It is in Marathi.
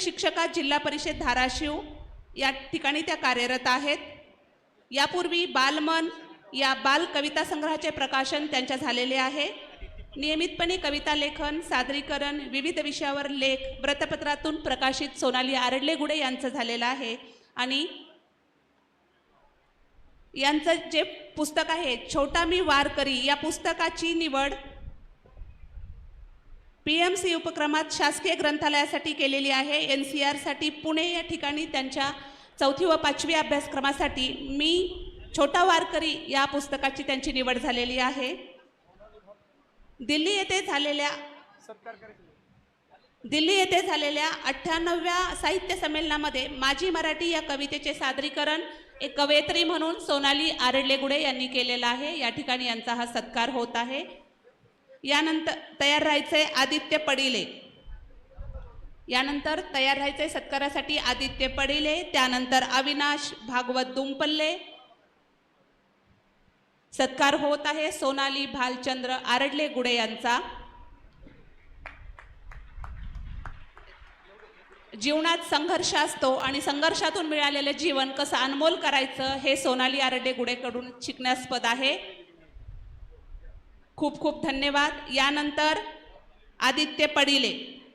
शिक्षका जिल्हा परिषद धाराशिव या ठिकाणी त्या कार्यरत आहेत. यापूर्वी बालमन या बाल कविता संग्रहाचे प्रकाशन त्यांच्या झालेले आहे. नियमितपणे कविता लेखन सादरीकरण विविध विषयावर लेख व्रतपत्रातून प्रकाशित सोनाली आरडलेगुडे यांचं झालेलं आहे. आणि यांचं जे पुस्तक आहे छोटा मी वारकरी या पुस्तकाची निवड पी एम सी उपक्रमात शासकीय ग्रंथालयासाठी केलेली आहे. एन सी आरसाठी पुणे या ठिकाणी त्यांच्या चौथी व पाचवी अभ्यासक्रमासाठी मी छोटा वारकरी या पुस्तकाची त्यांची निवड झालेली आहे. दिल्ली येथे झालेल्या दिल्ली येथे झालेल्या अठ्ठ्याण्णव्या साहित्य संमेलनामध्ये माझी मराठी या कवितेचे सादरीकरण एक कवयित्री म्हणून सोनाली आरडलेगुडे यांनी केलेलं आहे. या ठिकाणी यांचा हा सत्कार होत आहे. यानंतर तयार राहायचे आदित्य पडिले. यानंतर तयार राहायचे सत्कारासाठी आदित्य पडिले त्यानंतर अविनाश भागवत दुंपल्ले सत्कार होत आहे सोनाली भालचंद्र आरडले गुडे यांचा. जीवनात संघर्ष असतो आणि संघर्षातून मिळालेलं जीवन कसं अनमोल करायचं हे सोनाली आरडे गुडेकडून शिकण्यास्पद आहे. खूप खूप धन्यवाद. यानंतर आदित्य पडिले.